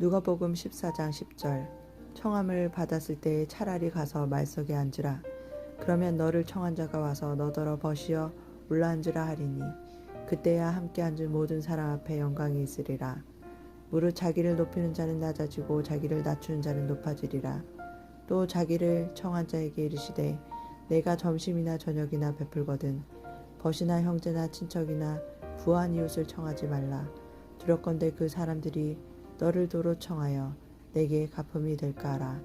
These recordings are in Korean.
누가복음 14장 10절. 청함을 받았을 때에 차라리 가서 말석에 앉으라. 그러면 너를 청한 자가 와서 너더러 버시어 올라앉으라 하리니 그때야 함께 앉은 모든 사람 앞에 영광이 있으리라. 무릇 자기를 높이는 자는 낮아지고 자기를 낮추는 자는 높아지리라. 또 자기를 청한 자에게 이르시되 내가 점심이나 저녁이나 베풀거든 벗이나 형제나 친척이나 부한 이웃을 청하지 말라. 두렵건대 그 사람들이 너를 도로 청하여 내게 갚음이 될까 하라.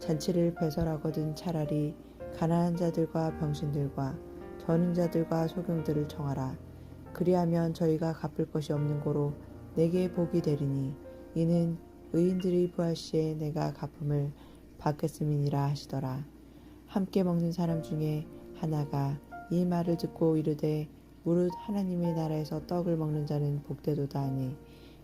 잔치를 배설하거든 차라리 가난한 자들과 병신들과 저는 자들과 소경들을 청하라. 그리하면 저희가 갚을 것이 없는 고로 내게 복이 되리니 이는 의인들이 부할 시에 내가 갚음을 받겠음이니라 하시더라. 함께 먹는 사람 중에 하나가 이 말을 듣고 이르되 무릇 하나님의 나라에서 떡을 먹는 자는 복되도다 하니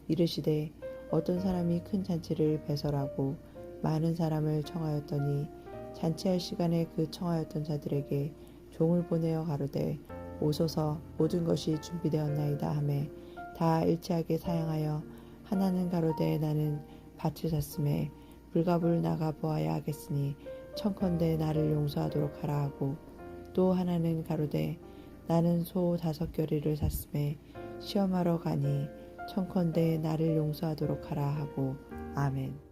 이르시되 어떤 사람이 큰 잔치를 배설하고 많은 사람을 청하였더니 잔치할 시간에 그 청하였던 자들에게 종을 보내어 가로되 오소서 모든 것이 준비되었나이다 하매 다 일치하게 사양하여 하나는 가로되 나는 밭을 샀음에 불갑을 나가 보아야 하겠으니 청컨대 나를 용서하도록 하라 하고 또 하나는 가로되 나는 소 다섯 겨리를 샀음에 시험하러 가니 청컨대 나를 용서하도록 하라 하고 아멘.